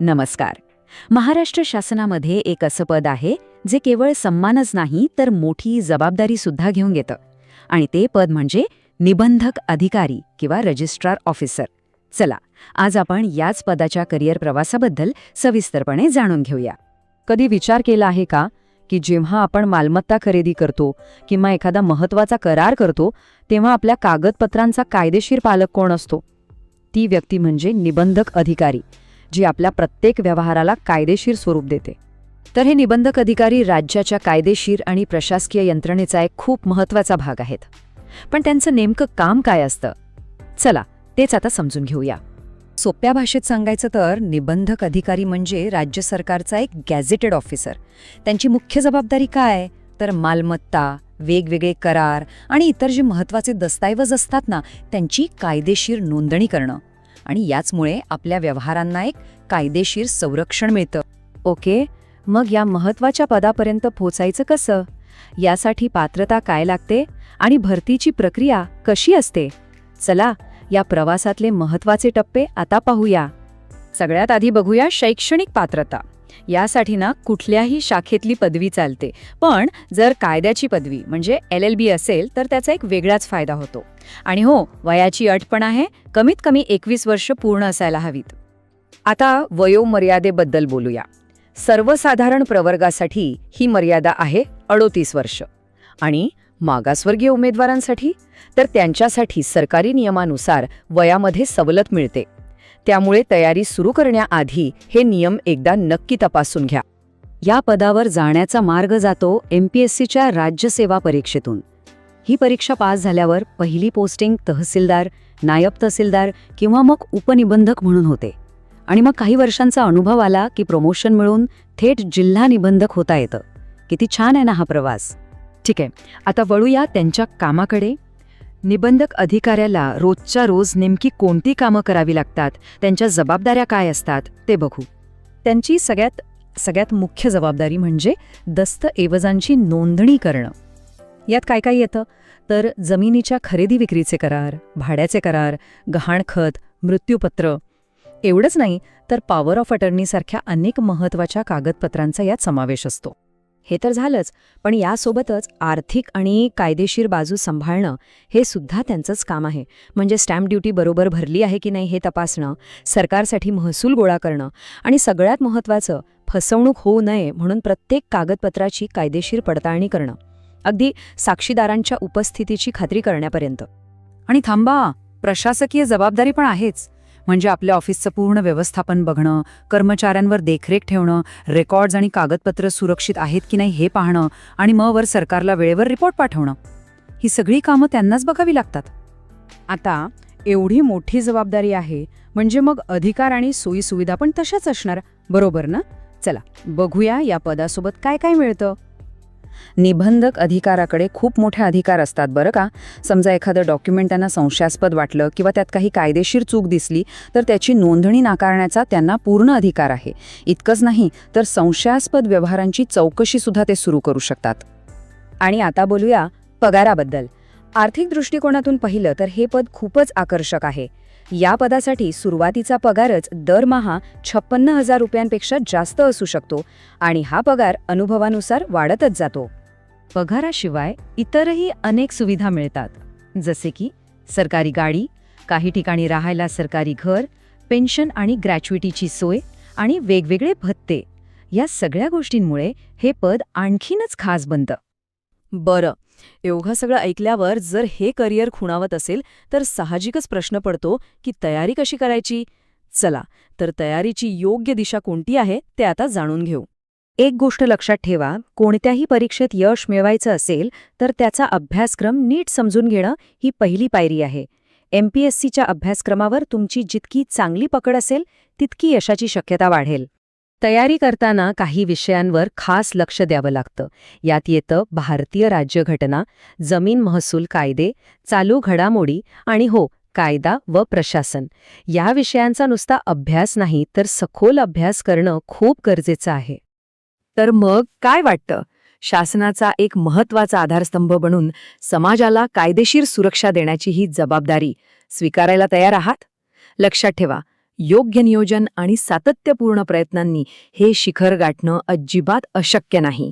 नमस्कार. महाराष्ट्र शासनामध्ये एक असं पद आहे जे केवळ सन्मानच नाही तर मोठी जबाबदारी सुद्धा घेऊन घेतं. आणि ते पद म्हणजे निबंधक अधिकारी किंवा रजिस्ट्रार ऑफिसर. चला आज आपण याच पदाच्या करिअर प्रवासाबद्दल सविस्तरपणे जाणून घेऊया. कधी विचार केला आहे का की जेव्हा आपण मालमत्ता खरेदी करतो किंवा एखादा महत्त्वाचा करार करतो तेव्हा आपल्या कागदपत्रांचा कायदेशीर पालक कोण असतो? ती व्यक्ती म्हणजे निबंधक अधिकारी. जी आपल्या प्रत्येक व्यवहाराला कायदेशीर स्वरूप देते. तर हे निबंधक अधिकारी राज्याच्या कायदेशीर आणि प्रशासकीय यंत्रणेचा एक खूप महत्त्वाचा भाग आहेत. पण त्यांचं नेमकं काम काय असतं? चला तेच आता समजून घेऊया. सोप्या भाषेत सांगायचं तर निबंधक अधिकारी म्हणजे राज्य सरकारचा एक गॅझेटेड ऑफिसर. त्यांची मुख्य जबाबदारी काय? तर मालमत्ता वेगवेगळे करार आणि इतर जे महत्त्वाचे दस्तऐवज असतात ना त्यांची कायदेशीर नोंदणी करणं. आणि याचमुळे आपल्या व्यवहारांना एक कायदेशीर संरक्षण मिळतं. ओके? मग या महत्त्वाच्या पदापर्यंत पोचायचं कसं? यासाठी पात्रता काय लागते आणि भरतीची प्रक्रिया कशी असते? चला या प्रवासातले महत्त्वाचे टप्पे आता पाहूया. सगळ्यात आधी बघूया शैक्षणिक पात्रता. यासाठी ना कुठल्याही शाखेतली पदवी चालते. पण जर कायद्याची पदवी म्हणजे एल एल बी असेल तर त्याचा एक वेगळाच फायदा होतो. आणि हो वयाची अट पण आहे कमीत कमी एकवीस वर्ष पूर्ण असायला हवीत. आता वयोमर्यादेबद्दल बोलूया. सर्वसाधारण प्रवर्गासाठी ही मर्यादा आहे अडोतीस वर्ष. आणि मागासवर्गीय उमेदवारांसाठी? तर त्यांच्यासाठी सरकारी नियमानुसार वयामध्ये सवलत मिळते. त्यामुळे तयारी सुरू करण्याआधी हे नियम एकदा नक्की तपासून घ्या. या पदावर जाण्याचा मार्ग जातो एमपीएससीच्या राज्यसेवा परीक्षेतून. ही परीक्षा पास झाल्यावर पहिली पोस्टिंग तहसीलदार नायब तहसीलदार किंवा मग उपनिबंधक म्हणून होते. आणि मग काही वर्षांचा अनुभव आला की प्रमोशन मिळून थेट जिल्हा निबंधक होता येतं. किती छान आहे ना हा प्रवास. ठीक आहे. आता वळूया त्यांच्या कामाकडे. निबंधक अधिकाऱ्याला रोजच्या रोज नेमकी कोणती कामं करावी लागतात त्यांच्या जबाबदाऱ्या काय असतात ते बघू. त्यांची सगळ्यात सगळ्यात मुख्य जबाबदारी म्हणजे दस्तऐवजांची नोंदणी करणं. यात काय काय येतं? तर जमिनीच्या खरेदी विक्रीचे करार भाड्याचे करार गहाणखत मृत्यूपत्र. एवढंच नाही तर पॉवर ऑफ अटर्नीसारख्या अनेक महत्त्वाच्या कागदपत्रांचा यात समावेश असतो. हे तर झालंच पण यासोबतच आर्थिक आणि कायदेशीर बाजू सांभाळणं हे सुद्धा त्यांचंच काम आहे. म्हणजे स्टॅम्प ड्युटी बरोबर भरली आहे की नाही हे तपासणं सरकारसाठी महसूल गोळा करणं आणि सगळ्यात महत्त्वाचं फसवणूक होऊ नये म्हणून प्रत्येक कागदपत्राची कायदेशीर पडताळणी करणं. अगदी साक्षीदारांच्या उपस्थितीची खात्री करण्यापर्यंत. आणि थांबा प्रशासकीय जबाबदारी पण आहेच. म्हणजे आपल्या ऑफिसचं पूर्ण व्यवस्थापन बघणं कर्मचाऱ्यांवर देखरेख ठेवणं रेकॉर्ड्स आणि कागदपत्र सुरक्षित आहेत की नाही हे पाहणं आणि मग वर सरकारला वेळेवर रिपोर्ट पाठवणं. ही सगळी कामं त्यांनाच बघावी लागतात. आता एवढी मोठी जबाबदारी आहे म्हणजे मग अधिकार आणि सोयीसुविधा पण तशाच असणार बरोबर ना? चला बघूया या पदासोबत काय काय मिळतं. निबंधक अधिकाराकडे खूप मोठे अधिकार असतात बरं का? समजा एखादं डॉक्युमेंट त्यांना संशयास्पद वाटलं किंवा त्यात काही कायदेशीर चूक दिसली तर त्याची नोंदणी नाकारण्याचा त्यांना पूर्ण अधिकार आहे. इतकंच नाही तर संशयास्पद व्यवहारांची चौकशीसुद्धा ते सुरू करू शकतात. आणि आता बोलूया पगाराबद्दल. आर्थिक दृष्टिकोनातून पाहिलं तर हे पद खूपच आकर्षक आहे. या पदासाठी सुरुवातीचा पगारच दरमहा छप्पन्न हजार रुपयांपेक्षा जास्त असू शकतो आणि हा पगार अनुभवानुसार वाढतच जातो. पगाराशिवाय इतरही अनेक सुविधा मिळतात जसे की सरकारी गाडी काही ठिकाणी राहायला सरकारी घर पेन्शन आणि ग्रॅच्युइटीची सोय आणि वेगवेगळे भत्ते. या सगळ्या गोष्टींमुळे हे पद आणखीनच खास बनतं. बरं. एवढं सगळं ऐकल्यावर जर हे करिअर खुणावत असेल तर साहजिकच प्रश्न पडतो की तयारी कशी करायची? चला तर तयारीची योग्य दिशा कोणती आहे ते आता जाणून घेऊ. एक गोष्ट लक्षात ठेवा कोणत्याही परीक्षेत यश मिळवायचं असेल तर त्याचा अभ्यासक्रम नीट समजून घेणं ही पहिली पायरी आहे. एमपीएससीच्या अभ्यासक्रमावर तुमची जितकी चांगली पकड असेल तितकी यशाची शक्यता वाढेल. तयारी करताना काही विषयांवर खास लक्ष द्यावं लागतं. यात येतं भारतीय राज्यघटना जमीन महसूल कायदे चालू घडामोडी आणि हो कायदा व प्रशासन. या विषयांचा नुसता अभ्यास नाही तर सखोल अभ्यास करणं खूप गरजेचं आहे. तर मग काय वाटतं? शासनाचा एक महत्त्वाचा आधारस्तंभ बनून समाजाला कायदेशीर सुरक्षा देण्याची ही जबाबदारी स्वीकारायला तयार आहात? लक्षात ठेवा योग्य नियोजन आणि सातत्यपूर्ण प्रयत्नांनी हे शिखर गाठणं अजिबात अशक्य नाही.